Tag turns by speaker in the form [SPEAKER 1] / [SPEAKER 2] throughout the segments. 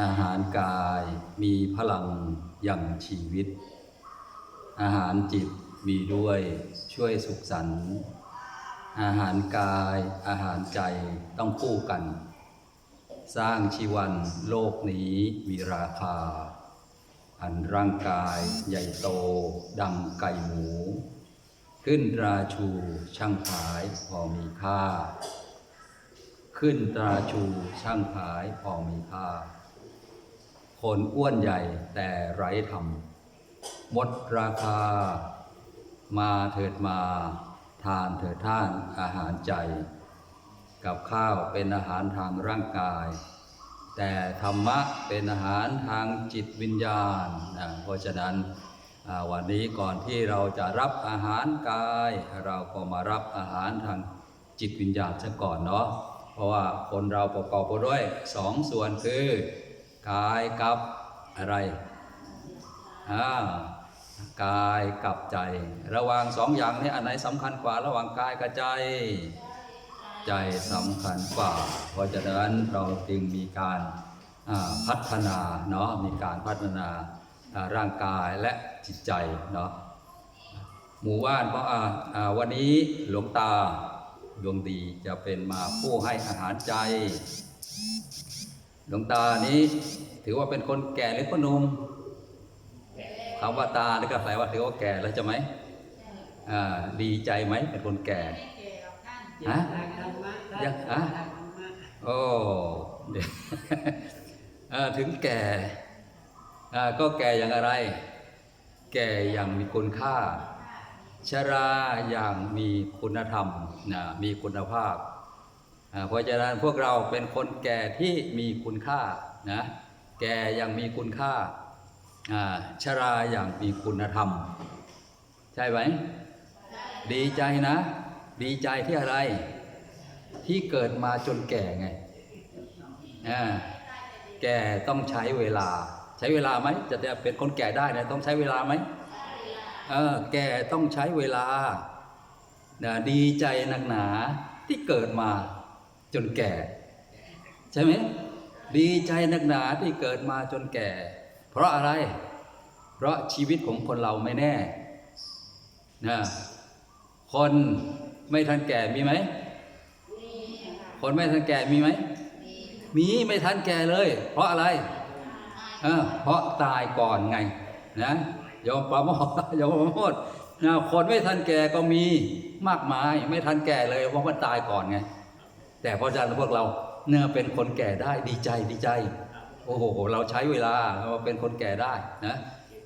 [SPEAKER 1] อาหารกายมีพลังยังชีวิต อาหารจิตมีด้วยช่วยสุขสันต์อาหารกายอาหารใจต้องคู่กัน สร้างชีวันโลกนี้มีราคา อันร่างกายใหญ่โตดังไก่หมู ขึ้นราชูช่างขายพอมีค่า ขึ้นราชูช่างขายพอมีค่า คนอ้วนใหญ่แต่ไร้ธรรมหมดราคา มาเถิดมา ทานเถิดท่านอาหารใจ กับข้าวเป็นอาหารทางร่างกาย แต่ธรรมะเป็นอาหารทางจิตวิญญาณนะเพราะฉะนั้นวันนี้ก่อนที่เราจะรับอาหารกาย เราก็มารับอาหารทางจิตวิญญาณซะก่อนเนาะเพราะว่าคนเราประกอบไปด้วยสองส่วนคือ กายกับอะไรอ่ากายกับใจ ระหว่างสองอย่างนี้อันไหนสำคัญกว่าระหว่างกายกับใจ ใจสำคัญกว่า เพราะฉะนั้นเราจึงมีการพัฒนาเนาะมีการพัฒนาร่างกายและจิตใจเนาะหมู่บ้านเพราะวันนี้หลวงตาดวงดีจะเป็นมาผู้ให้อาหารใจ หลวงตานี้ถือว่าเป็นคนแก่หรือคนหนุ่มคำว่าตานี่ก็แปลว่าถือว่าแก่แล้วใช่ไหมอ่าดีใจไหมเป็นคนแก่ฮะยังฮะโอ้เดี๋ยวถึงแก่ก็แก่อย่างอะไร แก่อย่างมีคุณค่า ชราอย่างมีคุณธรรมนะมีคุณภาพ เพราะฉะนั้นพวกเราเป็นคนแก่ที่มีคุณค่านะแก่อย่างมีคุณค่าชราอย่างมีคุณธรรม ใช่ไหมดีใจนะ ดีใจที่อะไร ที่เกิดมาจนแก่ไงแก่ต้องใช้เวลา ใช้เวลาไหมจะจะเป็นคนแก่ได้นี่ยต้องใช้เวลาไหมเออแก่ต้องใช้เวลาดีใจหนักหนาที่เกิดมา จนแก่ ใช่ไหมดีใจนักหนาที่เกิดมาจนแก่ เพราะอะไร เพราะชีวิตของคนเราไม่แน่นะคนไม่ทันแก่มีไหมคนไม่ทันแก่มีไหมมีไม่ทันแก่เลย เพราะอะไรเพราะตายก่อนไงนะยอมประโมทยอมประโมทนะคนไม่ทันแก่ก็มีมากมาย ไม่ทันแก่เลยเพราะมันตายก่อนไง แต่เพราะฉะนั้นพวกเราเนี่ยเป็นคนแก่ได้ดีใจดีใจ โอ้โห เราใช้เวลาเราเป็นคนแก่ได้นะ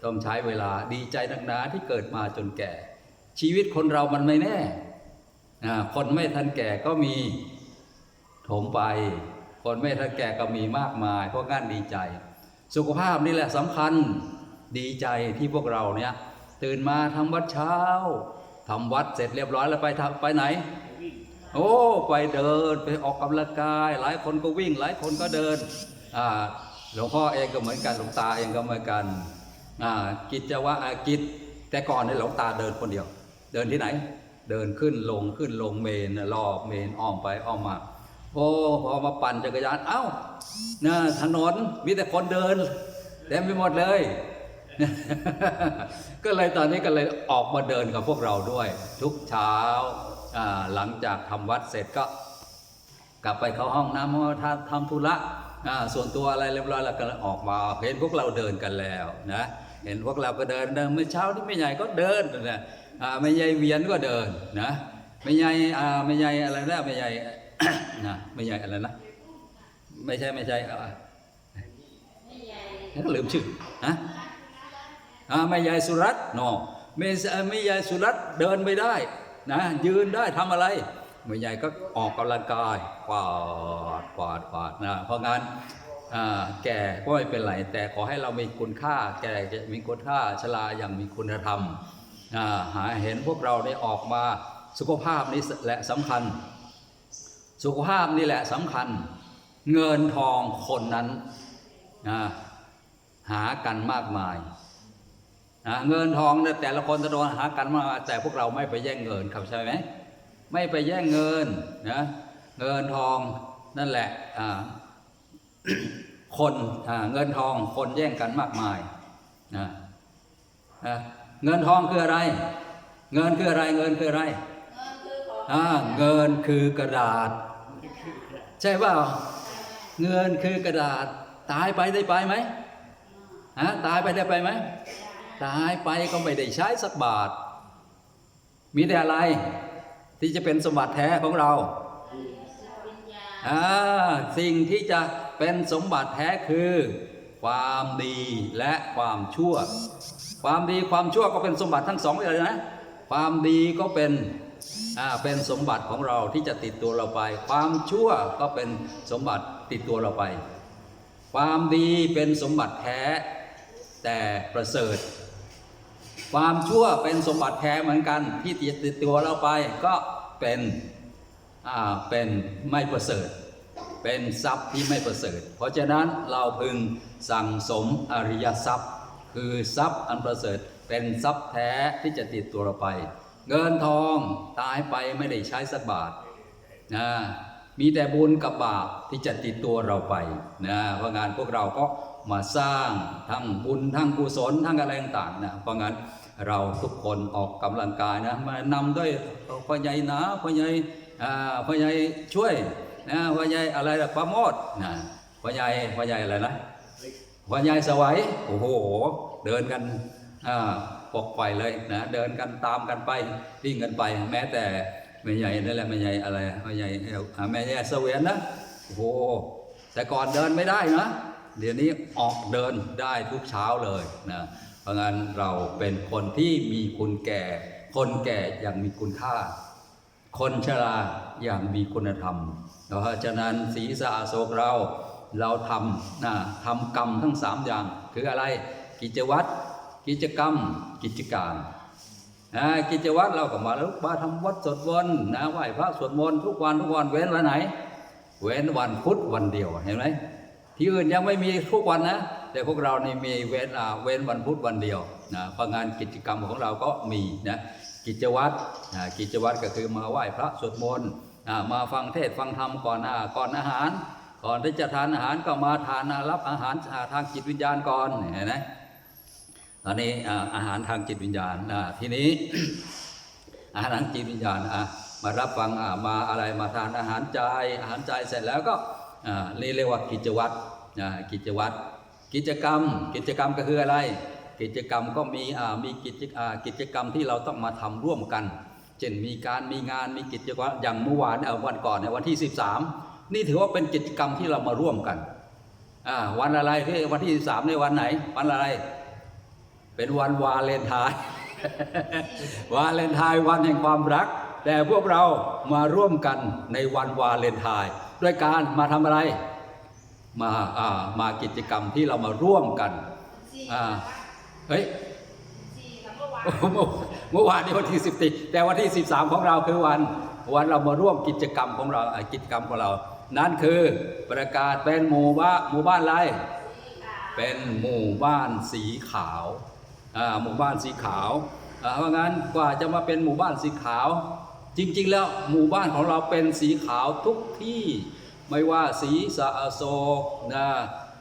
[SPEAKER 1] ต้องใช้เวลาดีใจนักหนาที่เกิดมาจนแก่ ชีวิตคนเรามันไม่แน่นะคนไม่ทันแก่ก็มีถมไป คนไม่ทันแก่ก็มีมากมาย เพราะงั้นดีใจ สุขภาพนี่แหละสำคัญดีใจที่พวกเราเนี่ยตื่นมาทำวัดเช้าทำวัดเสร็จเรียบร้อยแล้วไปทำไปไหน โอ้ไปเดินไปออกกำลังกาย หลายคนก็วิ่ง หลายคนก็เดินอ่าหลวงพ่อเองก็เหมือนกันหลวงตาเองก็เหมือนกันอ่ากิจวัตรอากิจแต่ก่อนเนี่ยหลวงตาเดินคนเดียว เดินที่ไหน เดินขึ้นลงขึ้นลงเมนรอบเมนอ้อมไปอ้อมมาโอ้พอมาปั่นจักรยาน เอ้านะถนนมีแต่คนเดินเต็มไปหมดเลย ก็เลยตอนนี้ก็เลยออกมาเดินกับพวกเราด้วย ทุกเช้า หลังจากทำวัดเสร็จก็กลับไปเข้าห้องน้ำเพราะว่าทำทำธุระส่วนตัวอะไรเรียบร้อยแล้วก็ออกมาเห็นพวกเราเดินกันแล้วนะเห็นพวกเราก็เดินเดินเมื่อเช้าที่ไม่ใหญ่ก็เดินนะไม่ใหญ่เวียนก็เดินนะไม่ใหญ่ไม่ใหญ่อะไรนะไม่ใหญ่นะไม่ใหญ่อะไรนะไม่ใช่ไม่ใช่อ่าแล้วก็ลืมชื่อฮะไม่ใหญ่สุรัตน์เนาะไม่ใช่ไม่ใหญ่สุรัตน์เดินไม่ได้ นะยืนได้ทำอะไรไม่ใหญ่ก็ออกกำลังกายกวาดกวาดกวาดนะเพราะงั้นแก่ก็ไม่เป็นไรแต่ขอให้เรามีคุณค่า แก่จะมีคุณค่าชราอย่างมีคุณธรรมหาเห็นพวกเราได้ออกมาสุขภาพนี้แหละสำคัญ สุขภาพนี่แหละสำคัญ เงินทองคนนั้นหากันมากมาย นะเงินทองเนี่ยแต่ละคนจะโดนหากันมากมายแต่พวกเราไม่ไปแย่งเงินครับใช่ไหมไม่ไปแย่งเงินนะเงินทองนั่นแหละอ่าคคนอ่าเงินทองคนแย่งกันมากมายนะนะเงินทองคืออะไร เงินคืออะไรเงินคืออะไร
[SPEAKER 2] เงินคือของ
[SPEAKER 1] อ่าเงินคือกระดาษ ใช่เปล่าเงินคือกระดาษ ตายไปได้ไปไหมฮะตายไปได้ไปไหม ตายไปก็ไม่ได้ใช้สักบาท มีแต่อะไรที่จะเป็นสมบัติแท้ของเราอ่าสิ่งที่จะเป็นสมบัติแท้คือ ความดีและความชั่ว ความดีความชั่วก็เป็นสมบัติทั้งสองเลยนะ ความดีก็เป็นอ่าเป็นสมบัติของเราที่จะติดตัวเราไป ความชั่วก็เป็นสมบัติติดตัวเราไป ความดีเป็นสมบัติแท้แต่ประเสริฐ ความชั่วเป็นสมบัติแท้เหมือนกันที่ติดติดตัวเราไปก็เป็นอ่าเป็นไม่ประเสริฐ เป็นทรัพย์ที่ไม่ประเสริฐ เพราะฉะนั้นเราพึงสั่งสมอริยทรัพย์ คือทรัพย์อันประเสริฐ เป็นทรัพย์แท้ที่จะติดตัวเราไป เงินทองตายไปไม่ได้ใช้สักบาทนะ มีแต่บุญกับบาปที่จะติดตัวเราไปนะเพราะงานพวกเราก็มาสร้างทั้งบุญทั้งกุศลทั้งอะไรต่างๆนะเพราะงั้นเราทุกคนออกกำลังกายนะมานำด้วยพ่อใหญ่นะพ่อใหญ่พ่อใหญ่ช่วยนะพ่อใหญ่อะไรละประโมทนะพ่อใหญ่พ่อใหญ่อะไรนะวันยายสวัยโอ้โหเดินกันอ่าปกไปเลยนะเดินกันตามกันไปวิ่งกันไปแม้แต่ แม่ใหญ่นั่นแหละแม่ใหญ่อะไรแม่ใหญ่เอาแม่ใหญ่เสวียนนะโอ้โหแต่ก่อนเดินไม่ได้นะเดี๋ยวนี้ออกเดินได้ทุกเช้าเลยนะเพราะงั้นเราเป็นคนที่มีคุณแก่ คนแก่อย่างมีคุณค่า คนชราอย่างมีคุณธรรมเพราะฉะนั้นศีรษะโศกเราเราทำนะทำกรรมทั้งสามอย่าง คืออะไร กิจวัตรกิจกรรม กิจการ กิจวัตรเราก็มาแล้วมาทำวัดสวดมนต์นะไหว้พระสวดมนต์ทุกวันทุกวันเว้นวันไหน เว้นวันพุธวันเดียวเห็นไหมที่อื่นยังไม่มีทุกวันนะ แต่พวกเรานี่มีเว้นเว้นวันพุธวันเดียวนะพะงานกิจกรรมของเราก็มีนะกิจวัตรกิจวัตรก็คือมาไหว้พระสวดมนต์มาฟังเทศฟังธรรมก่อนก่อนอาหาร ก่อนที่จะทานอาหารก็มาทานรับอาหารทางจิตวิญญาณก่อนเห็นไหม ตอนนี้อาหารทางจิตวิญญาณทีนี้ อาหารทางจิตวิญญาณมารับฟังมาอะไรมาทานอาหารใจอาหารใจเสร็จแล้วก็เรียกว่ากิจวัตรกิจวัตรกิจกรรม กิจกรรมก็คืออะไร กิจกรรมก็มีมีกิจกิจกรรมที่เราต้องมาทำร่วมกัน เช่นมีการมีงานมีกิจวัตรอย่างเมื่อวานวันก่อนในวันที่ 13 นี่ถือว่าเป็นกิจกรรมที่เรามาร่วมกันวันอะไรที่วันที่ 13 ในวันไหน วันอะไร เป็นวันวาเลนไทน์วาเลนไทน์วันแห่งความรัก แต่พวกเรามาร่วมกันในวันวาเลนไทน์ด้วยการมาทำอะไร มาอ่ามากิจกรรมที่เรามาร่วมกัน
[SPEAKER 2] สี่
[SPEAKER 1] อ่าเฮ้ย
[SPEAKER 2] สี่กับเมื่อวาน
[SPEAKER 1] เมื่อเมื่อวานนี้วันที่สิบติแต่วันที่13ของเราคือวันวันเรามาร่วมกิจกรรมของเราอ่ากิจกรรมของเรา นั่นคือประกาศเป็นหมู่บ้านหมู่บ้านอะไรเป็นหมู่บ้านสีขาวอ่า หมู่บ้านสีขาวเพราะงั้นกว่าจะมาเป็นหมู่บ้านสีขาว จริงๆ แล้วหมู่บ้านของเราเป็นสีขาวทุกที่ไม่ว่าสีสะอโศกนะ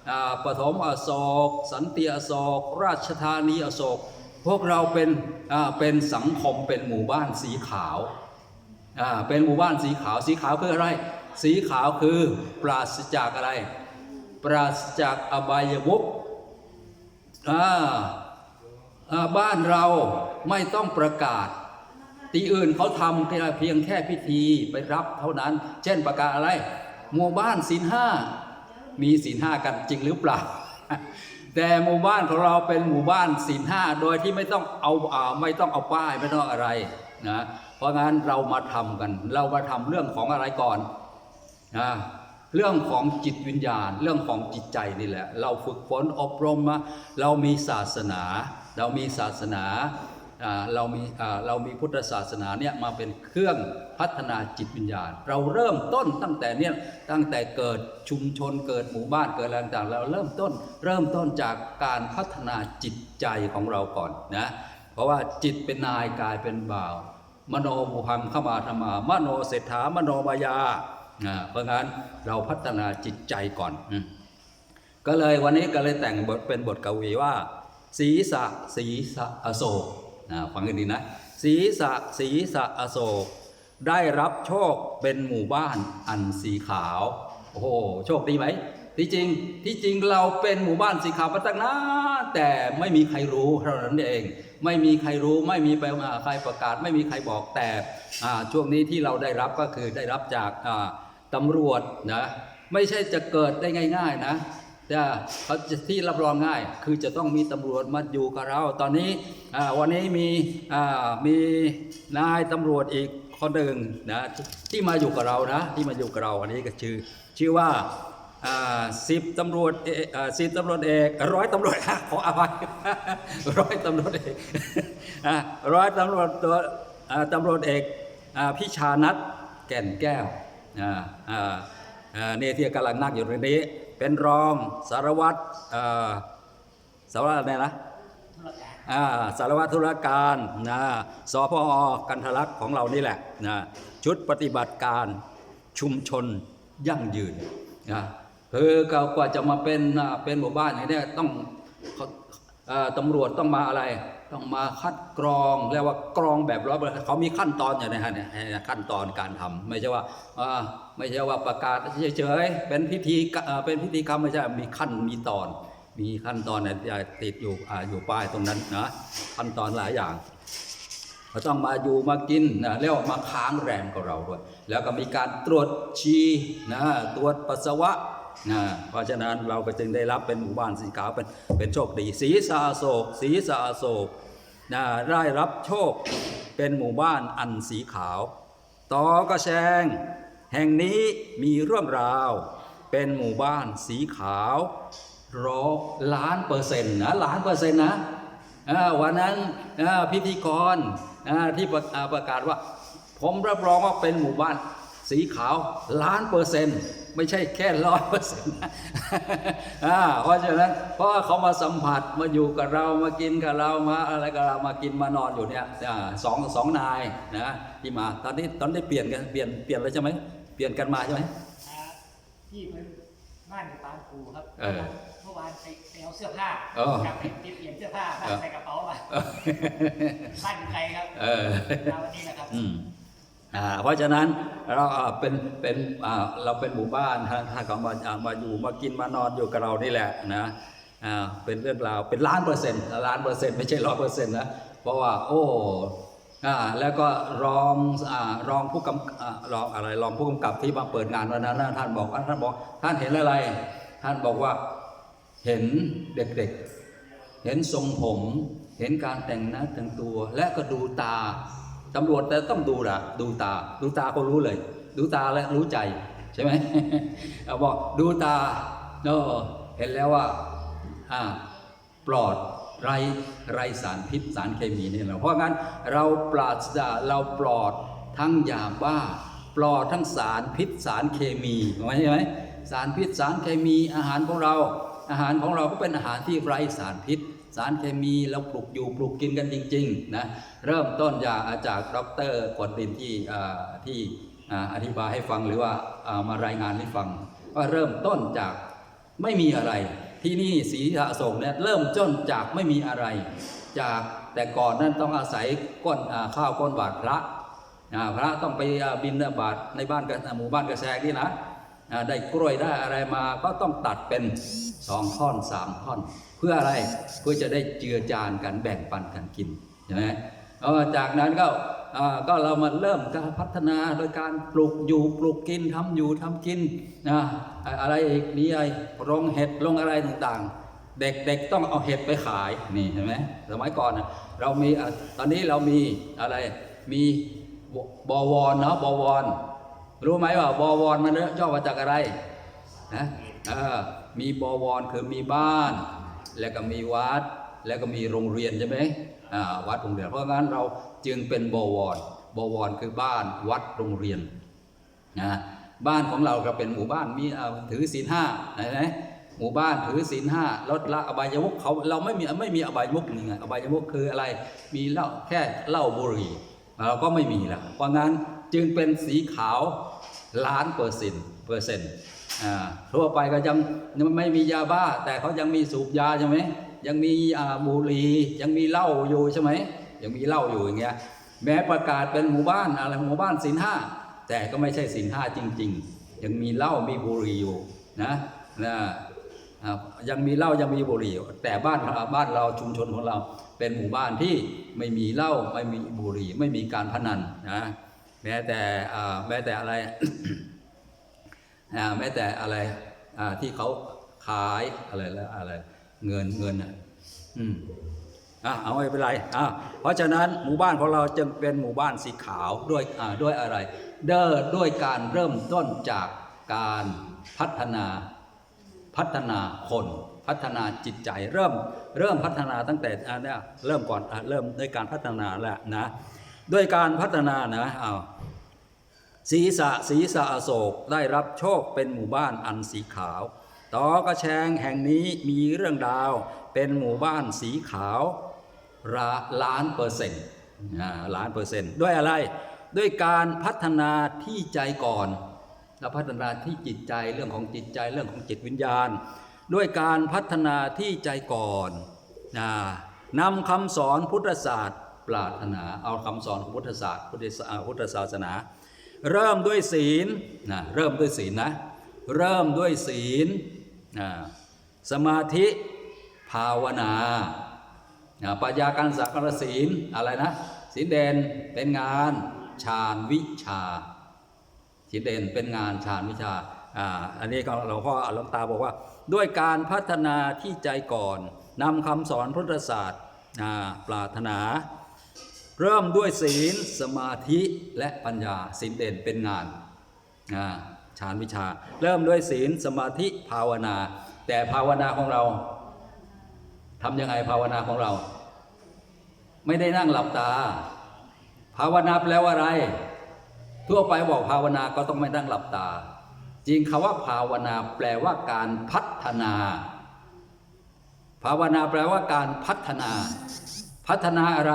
[SPEAKER 1] อ่าปฐมอโศก สันติอโศก ราชธานีอโศก พวกเราเป็นอ่าเป็นสังคมเป็นหมู่บ้านสีขาวอ่าเป็นหมู่บ้านสีขาวสีขาวคืออะไร สีขาวคือปราศจากอะไร ปราศจากอบายมุขอ่า บ้านเราไม่ต้องประกาศที่อื่นเขาทำเพียงแค่พิธีไปรับเท่านั้น เช่นประกาศอะไรหมู่บ้านศีลห้ามีศีลห้ากันจริงหรือเปล่า แต่หมู่บ้านของเราเป็นหมู่บ้านศีลห้าโดยที่ไม่ต้องเอาอ่าไม่ต้องเอาป้ายไม่ต้องอะไรนะเพราะงั้นเรามาทำกัน เรามาทำเรื่องของอะไรก่อนนะเรื่องของจิตวิญญาณ เรื่องของจิตใจนี่แหละ เราฝึกฝนอบรมมา เรามีศาสนา เรามีศาสนาเรามีเรามีพุทธศาสนาเนี่ยมาเป็นเครื่องพัฒนาจิตวิญญาณ เราเริ่มต้นตั้งแต่เนี่ยตั้งแต่เกิดชุมชนเกิดหมู่บ้านเกิดอะไรต่างๆเราเริ่มต้นเริ่มต้นจากการพัฒนาจิตใจของเราก่อนนะเพราะว่าจิตเป็นนายกายเป็นบ่าว มโนบุพังขมาธรรมามโนเศรษฐามโนมายาอ่าเพราะงั้นเราพัฒนาจิตใจก่อนอก็เลยวันนี้ก็เลยแต่งบทเป็นบทกวีว่า ศีสะศีสะอโศกนะฟังกันดีนะศีสะศีสะอโศก ได้รับโชคเป็นหมู่บ้านอันสีขาว โอ้โหโชคดีไหมที่จริงที่จริงเราเป็นหมู่บ้านสีขาวมาตั้งนานแต่ไม่มีใครรู้เท่านั้นเอง ไม่มีใครรู้ไม่มีไปใครประกาศ ไม่มีใครบอกแต่ช่วงนี้ที่เราได้รับก็คือได้รับจากตำรวจนะไม่ใช่จะเกิดได้ง่าย ๆ นะ แต่เขาที่รับรองง่าย คือจะต้องมีตำรวจมาอยู่กับเรา ตอนนี้วันนี้มีมีนายตำรวจอีกคนหนึ่งนะที่มาอยู่กับเรานะที่มาอยู่กับเราอันนี้ก็ชื่อชื่อว่าสิบตำรวจเอกสิบตำรวจเอกร้อยตำรวจขออภัยร้อยตำรวจเอกร้อยตำรวจตัวตำรวจเอกอ่าพิชานัทแก่นแก้วเนี่ยที่กำลังนั่งอยู่ตรงนี้ เป็นรองสารวัตรอ่าสารวัตรอะไรนะอ่าสารวัตรธุรการนะสพอกันทะลักของเรานี่แหละนะชุดปฏิบัติการชุมชนยั่งยืนนะคือก็กว่าจะมาเป็นอ่าเป็นหมู่บ้านอย่างนี้ต้องเขาเอ่อตำรวจต้องมาอะไร ต้องมาคัดกรองเรียกว่ากรองแบบร้อยเปอร์เขามีขั้นตอนอย่างนี้ฮะเนี่ยขั้นตอนการทำไม่ใช่ว่าไม่ใช่ว่าประกาศเฉยๆเป็นพิธีเป็นพิธีกรรมไม่ใช่มีขั้นมีตอน มีขั้นตอนเนี่ยติดอยู่อยู่ป้ายตรงนั้นนะขั้นตอนหลายอย่างก็ต้องมาอยู่มากินนะเรียกว่ามาค้างแรมกับเราด้วย แล้วก็มีการตรวจชีนะตรวจปัสสาวะ นะเพราะฉะนั้นเราก็จึงได้รับเป็นหมู่บ้านสีขาวเป็นเป็นโชคดี สีสาโศก สีสาโศกนะได้รับโชคเป็นหมู่บ้านอันสีขาว ต่อกระแชง แห่งนี้มีเรื่องราว เป็นหมู่บ้านสีขาวร้อยล้านเปอร์เซ็นต์นะล้านเปอร์เซ็นต์นะวันนั้นพิธีกรที่ประกาศว่า ผมรับรองว่าเป็นหมู่บ้าน สีขาวล้านเปอร์เซ็นต์ไม่ใช่แค่ร้อยเปอร์เซ็นต์นะอ่าเพราะฉะนั้นเพราะว่าเขามาสัมผัสมาอยู่กับเรามากินกับเรามาอะไรกับเรามากินมานอนอยู่เนี่ยอ่าสองสองนายนะที่มาตอนนี้ตอนนี้เปลี่ยนกันเปลี่ยนเปลี่ยนเลยใช่ไหมเปลี่ยนกันมาใช่ไหม
[SPEAKER 3] อ่าที่เป็นบ้านอยู่ปางกูครับ
[SPEAKER 1] เออ
[SPEAKER 3] เมื่อวานไปไปเอาเสื้อผ้า
[SPEAKER 1] เออ
[SPEAKER 3] กลับไปเปลี่ยนเสื้อผ้า
[SPEAKER 1] เออ
[SPEAKER 3] ใส่กระเป๋ามาบ้านอยู่ไกลครับ
[SPEAKER 1] เออ
[SPEAKER 3] มาวันนี้นะครับ
[SPEAKER 1] อืมอ่าเพราะฉะนั้นเราเป็นเป็นเราเป็นหมู่บ้านถ้าถ้าเขามาอ่ามาอยู่มากินมานอนอยู่กับเรานี่แหละนะเป็นเรื่องราวเป็นล้านเปอร์เซ็นต์ล้านเปอร์เซ็นต์ไม่ใช่ร้อยเปอร์เซ็นต์นะเพราะว่าโอ้อาแล้วก็รองอรองผู้กำรองอะไรรองผู้กำกับที่มาเปิดงานวันนั้นท่านบอกท่านบอกท่านเห็นอะไร ท่านบอกว่าเห็นเด็กๆ เห็นทรงผม เห็นการแต่งหน้าแต่งตัวและก็ดูตา ตำรวจแต่ต้องดูนะดูตา ดูตาก็รู้เลย ดูตาและรู้ใจใช่ไหมบอกดูตาเนอะเห็นแล้วว่าอ่าปลอดไรไรสารพิษสารเคมีนี่แหละเพราะงั้นเราปราศจากเราปลอดทั้งยาบ้า ปลอดทั้งสารพิษสารเคมีใช่ไหมสารพิษสารเคมีอาหารของเรา อาหารของเราก็เป็นอาหารที่ไร้สารพิษ สารเคมีเราปลูกอยู่ปลูกกินกันจริงๆนะเริ่มต้นจากจากดรกวนดินที่ที่อธิบายให้ฟังหรือว่ามารายงานให้ฟังว่าเริ่มต้นจากไม่มีอะไร ที่นี่ศรีสะโศกเนี่ยเริ่มต้นจากไม่มีอะไร จากแต่ก่อนนั้นต้องอาศัยก้นอ่าข้าวก้นบาทพระพระต้องไปบินบาทในบ้านกหมู่บ้านกระแสนี่นะ ได้กล้วยได้อะไรมาก็ต้องตัดเป็นสองท่อนสามท่อน เพื่ออะไรเพื่อจะได้เจือจานกันแบ่งปันกันกินใช่ไหมจากนั้นก็ก็เรามาเริ่มการพัฒนาโดยการปลูกอยู่ปลูกกินทำอยู่ทำกินนะอะไรอีกนี่ไอ้ลงเห็ดลงอะไรต่างๆ เด็กๆต้องเอาเห็ดไปขายนี่เห็นไหมสมัยก่อนเรามีตอนนี้เรามีอะไรมีบวรเนาะบวร รู้ไหมว่าบวรมันย่อมาจากอะไรนะมีบวรคือมีบ้าน แล้วก็มีวัด แล้วก็มีโรงเรียนใช่ไหมวัดโรงเรียนเพราะงั้นเราจึงเป็นบวรบวรคือบ้านวัดโรงเรียนนะบ้านของเราก็เป็นหมู่บ้านมีถือศีลห้าไหนไหนหมู่บ้านถือศีลห้าลดละอบายมุขเขาเราไม่มีไม่มีอบายมุขนี่ไงอบายมุขคืออะไรมีเหล้าแค่เหล้าบุหรี่เราก็ไม่มีละเพราะงั้นจึงเป็นสีขาว ล้านเปอร์เซ็นต์เปอร์เซ็นต์ทั่วไปก็ยังยังไม่มียาบ้า แต่เขายังมีสูบยาใช่ไหมยังมีบุหรี่ยังมีเหล้าอยู่ใช่ไหมยังมีเหล้าอยู่อย่างเงี้ยแม้ประกาศเป็นหมู่บ้านอะไรหมู่บ้านศีลห้าแต่ก็ไม่ใช่ศีลห้าจริง ๆ ยังมีเหล้ามีบุหรี่อยู่นะนะยังมีเหล้ายังมีบุหรี่แต่บ้านบ้านเราชุมชนของเราเป็นหมู่บ้านที่ไม่มีเหล้าไม่มีบุหรี่ไม่มีการพนันนะ แม้แต่แม้แต่อะไรแม้แต่อะไรที่เขาขายอะไรแล้วอะไรเงินเงินอะอืมอะเอาไม่เป็นไรอะเพราะฉะนั้นหมู่บ้านของเราจึงเป็นหมู่บ้านสีขาวด้วยอ่าด้วยอะไร เดินด้วยการเริ่มต้นจากการพัฒนาพัฒนาคนพัฒนาจิตใจเริ่มเริ่มพัฒนาตั้งแต่อันเนี้ยเริ่มก่อนเริ่มด้วยการพัฒนาแหล้วนะด้วยการพัฒนานะอ้าว ศีรษะศีรษะอโศกได้รับโชคเป็นหมู่บ้านอันสีขาว ต่อกระแชงแห่งนี้มีเรื่องราวเป็นหมู่บ้านสีขาวราล้านเปอร์เซ็นต์ล้านเปอร์เซ็นต์ด้วยอะไรด้วยการพัฒนาที่ใจก่อนเราพัฒนาที่จิตใจเรื่องของจิตใจเรื่องของจิตวิญญาณ ด้วยการพัฒนาที่ใจก่อนนะนำคำสอนพุทธศาสตร์ปรารถนาเอาคำสอนของพุทธศาสตร์พุทธศาสตร์พุทธศาสนา เริ่มด้วยศีลนะเริ่มด้วยศีลนะ เริ่มด้วยศีลนะสมาธิภาวนานะปัญญาการสักการศีลอะไรนะศีลเด่นเป็นงานฌานวิชาศีลเด่นเป็นงานฌานวิชาอ่าอันนี้ก็หลวงพ่อหลวงตาบอกว่า ด้วยการพัฒนาที่ใจก่อนนำคำสอนพุทธศาสตร์ปรารถนา เริ่มด้วยศีลสมาธิและปัญญาศีลเด่นเป็นงานฌานวิชา เริ่มด้วยศีลสมาธิภาวนา แต่ภาวนาของเราทำยังไงภาวนาของเรา ไม่ได้นั่งหลับตา ภาวนาแปลว่าอะไร ทั่วไปบอกภาวนาก็ต้องไม่นั่งหลับตา จริงคำว่าภาวนาแปลว่าการพัฒนา ภาวนาแปลว่าการพัฒนา พัฒนาอะไร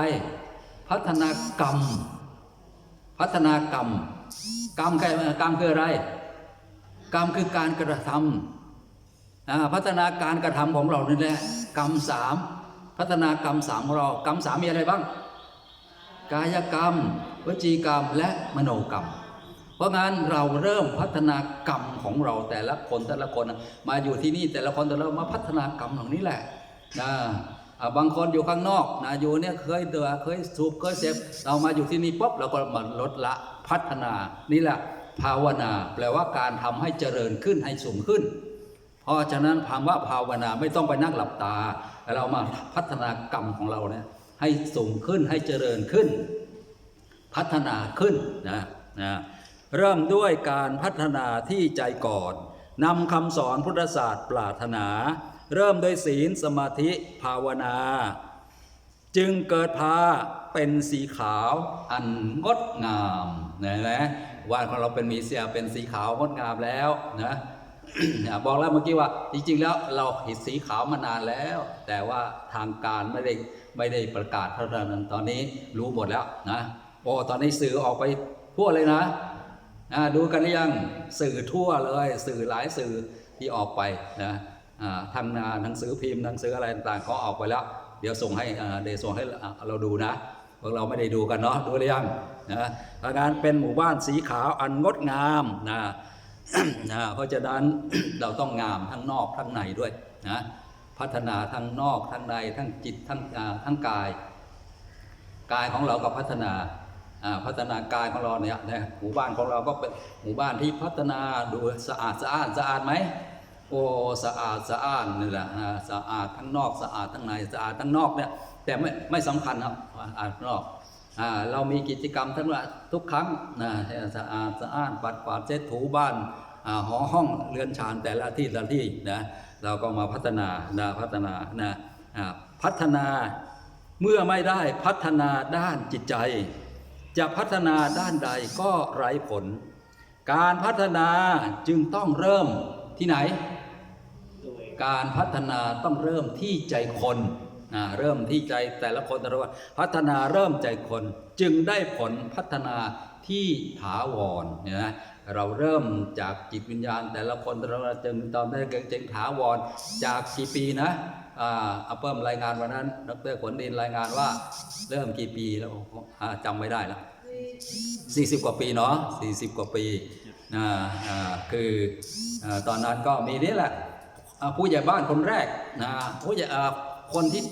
[SPEAKER 1] พัฒนากรรม พัฒนากรรม กรรมคือกรรมคืออะไร กรรมคือการกระทำอ่าพัฒนาการกระทำของเรานี่แหละกรรมสามพัฒนากรรมสามของเรากรรมสามมีอะไรบ้าง กายกรรม วจีกรรมและมโนกรรม เพราะงั้นเราเริ่มพัฒนากรรมของเราแต่ละคนแต่ละคนมาอยู่ที่นี่แต่ละคนแต่ละมาพัฒนากรรมเหล่านี้แหละนะ บางคนอยู่ข้างนอกนะอยู่เนี่ยเคยเดือเคยสูบเคยเสพเรามาอยู่ที่นี่ปุ๊บเราก็มาลดละพัฒนานี่แหละภาวนา แปลว่าการทำให้เจริญขึ้นให้สูงขึ้น เพราะฉะนั้นคำว่าภาวนาไม่ต้องไปนั่งหลับตา เรามาพัฒนากรรมของเราเนี่ยให้สูงขึ้นให้เจริญขึ้น พัฒนาขึ้นนะนะเริ่มด้วยการพัฒนาที่ใจก่อนนำคำสอนพุทธศาสตร์ปรารถนา เริ่มด้วยศีลสมาธิภาวนา จึงเกิดพาเป็นสีขาวอันงดงามนะเห็นไหมวานของเราเป็นมีเสียเป็นสีขาวงดงามแล้วนะบอกแล้วเมื่อกี้ว่า จริง ๆ แล้วเราเห็นสีขาวมานานแล้ว แต่ว่าทางการไม่ได้ไม่ได้ประกาศเท่านั้นตอนนี้รู้หมดแล้วนะโอ้ตอนนี้สื่อออกไปทั่วเลยนะอ่าดูกันหรือยังสื่อทั่วเลย สื่อหลายสื่อที่ออกไปนะ ทางหนังสือพิมพ์หนังสืออะไรต่างๆเขาออกไปแล้ว เดี๋ยวส่งให้เดี๋ยวส่งให้เราดูนะพวกเราไม่ได้ดูกันเนาะดูหรือยังนะทางการเป็นหมู่บ้านสีขาวอันงดงามนะนะเพราะฉะนั้นเราต้องงามทั้งนอกทั้งในด้วยนะพัฒนาทั้งนอกทั้งในทั้งจิตทั้งทั้งกาย กายของเราก็พัฒนาอ่าพัฒนากายของเราเนี่ยนะหมู่บ้านของเราก็เป็นหมู่บ้านที่พัฒนาดูสะอาดสะอาดสะอาดไหม โอ้สะอาดสะอ้าดนี่แหละสะอาดทั้งนอกสะอาดทั้งในสะอาดทั้งนอกเนี่ยแต่ไม่ไม่สำคัญครับสะอาดนอกเรามีกิจกรรมทั้งวันทุกครั้งนะสะอาดสะอ้าดปัดกวาดเช็ดถูบ้านอ่าหอห้องเรือนชานแต่ละที่แต่ละที่นะเราก็มาพัฒนานะพัฒนานะอ่าพัฒนาเมื่อไม่ได้พัฒนาด้านจิตใจ จะพัฒนาด้านใดก็ไร้ผล การพัฒนาจึงต้องเริ่มที่ไหน การพัฒนาต้องเริ่มที่ใจคนเริ่มที่ใจแต่ละคนแต่ละคนพัฒนาเริ่มใจคนจึงได้ผลพัฒนาที่ถาวรเนี่ยนะเราเริ่มจากจิตวิญญาณ แต่ละคนแต่ละคนจึงตอนได้จึงถาวรจากกี่ปีนะอ่าเอาเพิ่มรายงานวันนั้นดรขนดินรายงานว่าเริ่มกี่ปีแล้วอ่าจำไม่ได้แล้ว40กว่าปีเนาะ40กว่าปีอ่าคืออตอนนั้นก็มีนี่แหละ ผู้ใหญ่บ้านคนแรกนะผู้ใหญ่คนที่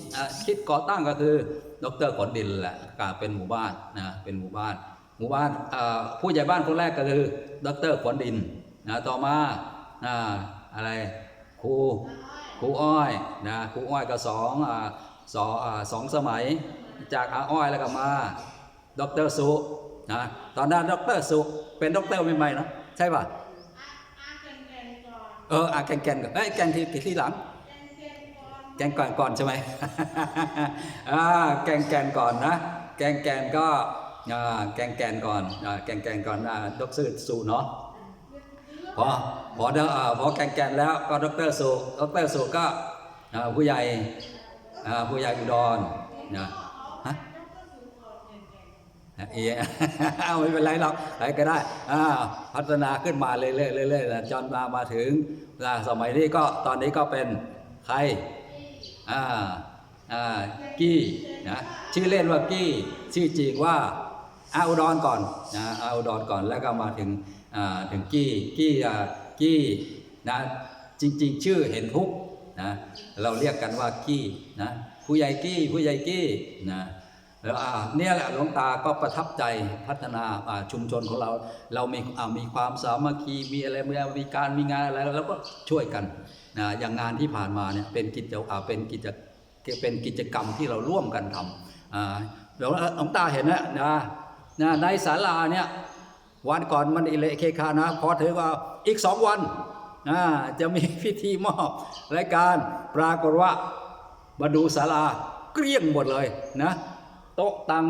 [SPEAKER 1] คิดก่อตั้งก็คือดรขนดินแหละกาเป็นหมู่บ้านนะเป็นหมู่บ้าน หมู่บ้านผู้ใหญ่บ้านคนแรกก็คือดรขนดินนะต่อมาอะไรครูครูอ้อยนะครูอ้อยก็สองสองสองสมัยจากอาอ้อยแล้วก็มาดรสุนะตอนนั้นดรสุเป็นดรใหม่ๆนะใช่ป่ะ
[SPEAKER 2] อาเก่งเก่งก่อน
[SPEAKER 1] เอออาแกงแกนก่อนเอ้ยแกงที่ที่หลัง
[SPEAKER 2] เก่ง
[SPEAKER 1] แกงก่อนก่อนใช่ไหมอ่าแกงแกนก่อนนะ แกงแกนก็อ่าแกงแกนก่อนอ่าแกงแกนก่อนอ่าดรสุเนาะพอพอเดอ่าพอแกงแกนแล้วก็ดรสุดรสุก็อ่าผู้ใหญ่อ่าผู้ใหญ่อุดรนะ เอเอาไม่เป็นไรหรอกอะไรก็ได้อ่าพัฒนาขึ้นมาเรื่อยๆเรื่อยๆนะจนมามาถึงสมัยนี้ก็ตอนนี้ก็เป็นใครอ่าอ่ากี้นะชื่อเล่นว่ากี้ชื่อจริงว่าอาอุดรก่อนนะอาอุดรก่อนแล้วก็มาถึงอ่าถึงกี้กี้อ่ากี้นะจริง ๆ ชื่อเห็นทุกนะเราเรียกกันว่ากี้นะผู้ใหญ่กี้ผู้ใหญ่กี้นะ แล้วเนี่ยแหละหลวงตาก็ประทับใจพัฒนาชุมชนของเรา เรามีมีความสามัคคีมีอะไรมีมีการมีงานอะไรแล้วก็ช่วยกันนะอย่างงานที่ผ่านมาเนี่ยเป็นกิจเป็นกิจเป็นกิจกรรมที่เราร่วมกันทำเดี๋ยวหลวงตาเห็นนะนะในศาลาเนี่ยวันก่อนมันอิเลเคคานะพอถือว่าอีกสองวันจะมีพิธีมอบรายการปรากฏว่ามาดูศาลาเกลี้ยงหมดเลยนะ โต๊ะตัง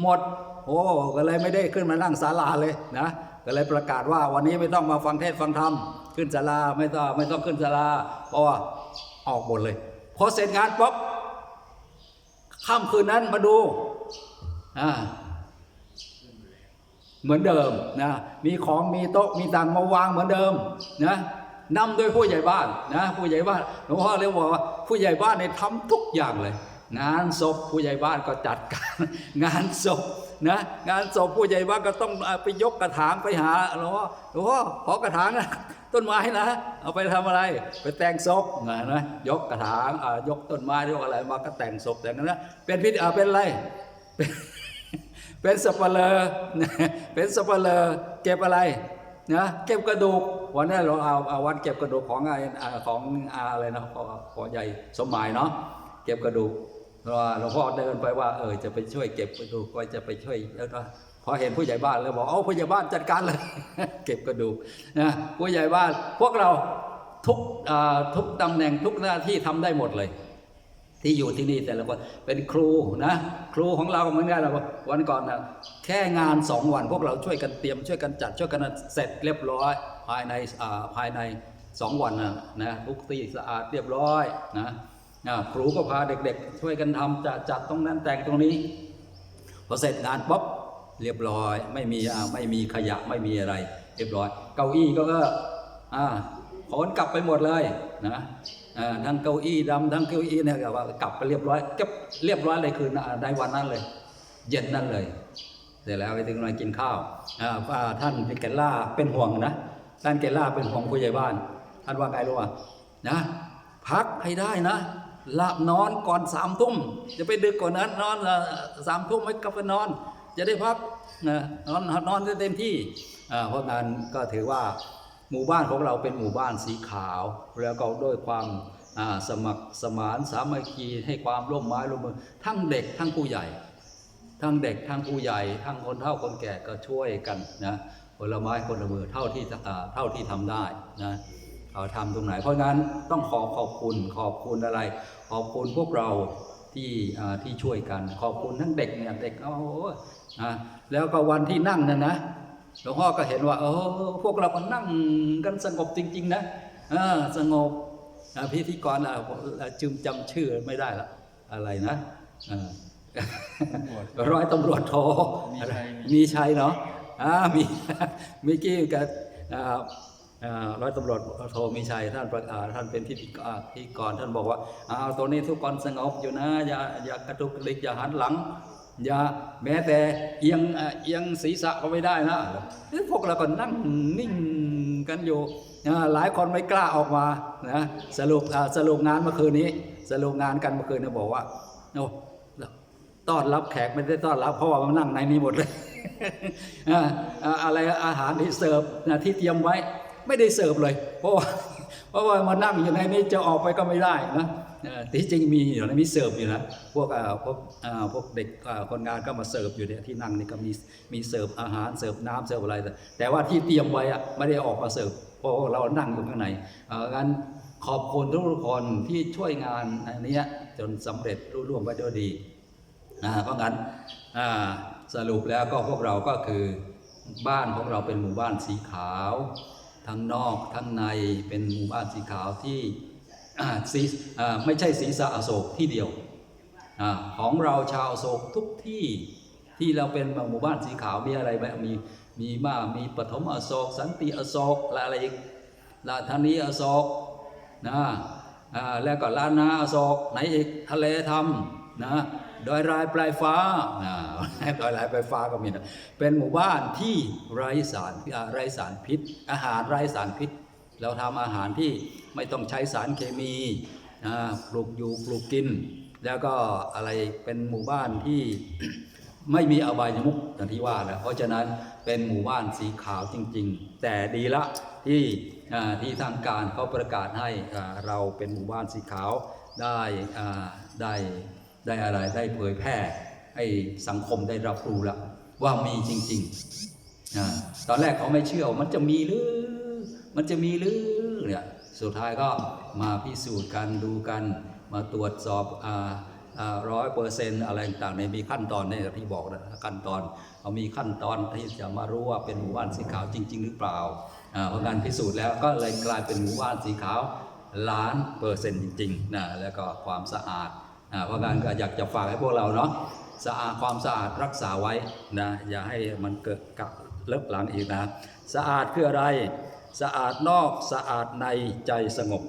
[SPEAKER 1] หมด โอ้ก็เลยไม่ได้ขึ้นมานั่งศาลาเลยนะก็เลยประกาศว่าวันนี้ไม่ต้องมาฟังเทศฟังธรรมขึ้นศาลาไม่ต้องไม่ต้องขึ้นศาลาเพราะว่าออกหมดเลยพอเสร็จงานปุ๊บค่ำคืนนั้นมาดูอ่าเหมือนเดิมนะมีของมีโต๊ะมีตังมาวางเหมือนเดิมนะนำโดยผู้ใหญ่บ้านนะผู้ใหญ่บ้านหลวงพ่อเรียกว่าผู้ใหญ่บ้านเนี่ยทำทุกอย่างเลย งานศพผู้ใหญ่บ้านก็จัดการงานศพนะงานศพผู้ใหญ่บ้านก็ต้องไปยกกระถางไปหาหลวงพ่อหลวงพ่อขอกระถางนะต้นไม้นะเอาไปทำอะไร ไปแต่งศพนะนะยกกระถางยกต้นไม้ยกอะไรมาก็แต่งศพแต่งนั้นนะเป็นพิธีอาเป็นอะไรเป็นเป็นสับเปลอเป็นสับเปลอเก็บอะไรนะเก็บกระดูกวันนี้เราเอาเอาวันเก็บกระดูกของไอ้อ่าของอะไรนะของขอใหญ่สมหมายเนาะเก็บกระดูก หลวงพ่อเดินไปว่าเออจะไปช่วยเก็บกระดูกก็จะไปช่วยแล้วก็พอเห็นผู้ใหญ่บ้านเลยบอกเอาผู้ใหญ่บ้านจัดการเลย เก็บกระดูกนะผู้ใหญ่บ้าน พวกเราทุกทุกตำแหน่งทุกหน้าที่ทำได้หมดเลย ที่อยู่ที่นี่แต่ละคนเป็นครูนะครูของเราเหมือนกันนะวันก่อนนะแค่งานสองวัน พวกเราช่วยกันเตรียมช่วยกันจัดช่วยกันเสร็จเรียบร้อย ภายในภายในสองวันนะนะทุกที่สะอาดเรียบร้อยนะ ครูก็พาเด็กๆ ช่วยกันทำจัดจัดตรงนั้นแต่งตรงนี้พอเสร็จงานปุ๊บเรียบร้อยไม่มีไม่มีขยะไม่มีอะไร เรียบร้อย เก้าอี้ก็ก็อ่าขนกลับไปหมดเลยนะทั้งเก้าอี้ดำทั้งเก้าอี้เนี่ยก็ว่ากลับไปเรียบร้อยเก็บเรียบร้อยเลยคืนอ่าในวันนั้นเลย เย็นนั้นเลย เสร็จแล้วไปถึงมากินข้าวอ่าว่าท่านเกลล่าเป็นห่วงนะท่านเกลล่าเป็นห่วงผู้ใหญ่บ้าน ท่านว่าไงรู้ป่ะนะ พักให้ได้นะ หลับนอนก่อนสามทุ่มจะไปดึกกว่านั้นนอนสามทุ่มไม่กลับไปนอน จะได้พักนะนอนนอนได้เต็มที่เพราะงั้นก็ถือว่าหมู่บ้านของเราเป็นหมู่บ้านสีขาว แล้วก็ด้วยความสมัครสมานสามัคคีให้ความร่วมไม้ร่วมมือทั้งเด็กทั้งผู้ใหญ่ ทั้งเด็กทั้งผู้ใหญ่ ทั้งคนเฒ่าคนแก่ก็ช่วยกันนะคนลไม้คนละมือเท่าที่เท่าที่ทำได้นะ เอาทำตรงไหน เพราะงั้นต้องขอขอบคุณขอบคุณอะไร ขอบคุณพวกเราที่อ่าที่ช่วยกัน ขอบคุณทั้งเด็กเนี่ยเด็กเอานะแล้วก็วันที่นั่งนั่นนะหลวงพ่อก็เห็นว่าเออพวกเราก็นั่งกันสงบจริง ๆ นะเออสงบอ่าพิธีกรอะจึงจำชื่อไม่ได้ละอะไรนะเออร้อยตำรวจโท
[SPEAKER 3] มีชัย
[SPEAKER 1] มีชัยเนาะอ่ามีมีกี้กับอ่าอ่า ร้อยตำรวจโทมีชัยท่านประอ่าท่านเป็นที่อ่าที่ก่อนท่านบอกว่าเอาตัวนี้ทุกคนสงบอยู่นะ อย่าอย่ากระตุกกระลิกอย่าหันหลัง อย่าแม้แต่เอียงอ่าเอียงศีรษะก็ไม่ได้นะเอ้ยพวกเราก็นั่งนิ่งกันอยู่อ่าหลายคนไม่กล้าออกมานะสรุปอ่าสรุปงานเมื่อคืนนี้ สรุปงานกันเมื่อคืนเนี่ยบอกว่าโอ้ต้อนรับแขกไม่ได้ต้อนรับเพราะว่ามันนั่งในนี้หมดเลยอ่าอ่าอะไรอาหารที่เสิร์ฟนะที่เตรียมไว้ ไม่ได้เสิร์ฟเลย เพราะว่าเพราะว่ามานั่งอยู่ในนี้จะออกไปก็ไม่ได้นะที่จริงมีอยู่นะมีเสิร์ฟอยู่นะพวกพวกพวกเด็กคนงานก็มาเสิร์ฟอยู่เนี่ยที่นั่งนี่ก็มีมีเสิร์ฟอาหารเสิร์ฟน้ำเสิร์ฟอะไร แต่ว่าที่เตรียมไว้อะไม่ได้ออกมาเสิร์ฟเพราะเรานั่งอยู่ข้างในงั้นขอบคุณทุกคนที่ช่วยงานอันนี้จนสำเร็จรุ่ร่วงไปด้วยดีอ่าเพราะงั้นสรุปแล้วก็พวกเราก็คือบ้านของเราเป็นหมู่บ้านสีขาว ทั้งนอกทั้งในเป็นหมู่บ้านสีขาวที่สีไม่ใช่ศีรษะอโศกที่เดียวอของเราชาวโศกทุกที่ที่เราเป็นหมู่บ้านสีขาวมีอะไรบ้างมีมีมามีปฐมอโศก สันติอโศกและอะไรอีกราธานีอโศกนะแล้วก็ลานนาอโศกไหนอีกทะเลธรรมนะ ดอยรายปลายฟ้าดอยรายปลายฟ้าก็มีนะเป็นหมู่บ้านที่ไร้สารไร้สารพิษ อาหารไร้สารพิษ เราทำอาหารที่ไม่ต้องใช้สารเคมีปลูกอยู่ปลูกกิน แล้วก็อะไรเป็นหมู่บ้านที่ไม่มีอบายมุกอย่างที่ว่าแหละเพราะฉะนั้นเป็นหมู่บ้านสีขาวจริง ๆ แต่ดีละที่ที่ทางการเขาประกาศให้เราเป็นหมู่บ้านสีขาวได้ได้ ได้อะไรได้เผยแพร่ให้สังคมได้รับรู้ละว่ามีจริงๆอ่าตอนแรกเขาไม่เชื่อมันจะมีหรือ มันจะมีหรือเนี่ยสุดท้ายก็มาพิสูจน์กันดูกันมาตรวจสอบอ่าร้อยเปอร์เซนต์อะไรต่างๆในมีขั้นตอนเนี่ยที่บอกนะขั้นตอนเอามีขั้นตอนที่จะมารู้ว่าเป็นหมู่บ้านสีขาวจริง ๆ หรือเปล่าเพราะการพิสูจน์แล้วก็เลยกลายเป็นหมู่บ้านสีขาวล้านเปอร์เซ็นต์จริงๆนะแล้วก็ความสะอาด เพราะการก็อยากจะฝากให้พวกเราเนาะสะอาดความสะอาดรักษาไว้นะอย่าให้มันเกิดกับเลิกหลังอีกนะสะอาดคืออะไร สะอาดนอกสะอาดในใจสงบ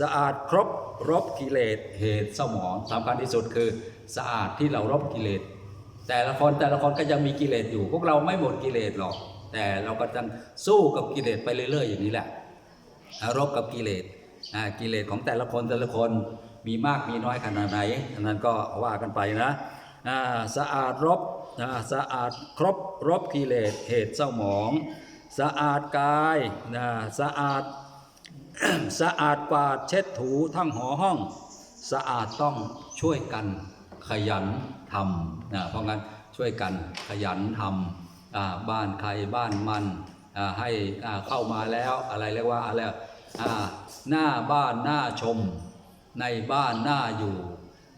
[SPEAKER 1] สะอาดครบรบกิเลสเหตุเศร้าหมองสำคัญที่สุดคือสะอาดที่เรารบกิเลสแต่ละคนแต่ละคนก็ยังมีกิเลสอยู่ พวกเราไม่หมดกิเลสหรอก แต่เราก็ต้องสู้กับกิเลสไปเรื่อยๆอย่างนี้แหละรบกับกิเลสกิเลสของแต่ละคนแต่ละคน มีมากมีน้อยขนาดไหนอันนั้นก็ว่ากันไปนะสะอาดรบสะอาดครบรบกิเลสเหตุเศร้าหมอง สะอาดกายสะอาดสะอาดกวาดเช็ดถูทั้งหอห้อง สะอาดต้องช่วยกันขยันทำนะเพราะงั้นช่วยกันขยันทำบ้านใครบ้านมันให้เข้ามาแล้วอะไรเรียกว่าอะไรหน้าบ้านหน้าชม ในบ้านหน้าอยู่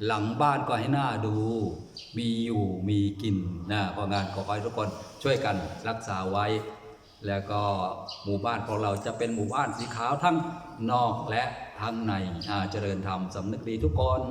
[SPEAKER 1] หลังบ้านก็ให้หน้าดู มีอยู่มีกินนะพองานขอให้ทุกคนช่วยกันรักษาไว้ แล้วก็หมู่บ้านของเราจะเป็นหมู่บ้านสีขาวทั้งนอกและทั้งในเจริญธรรมสำนึกดีทุกคน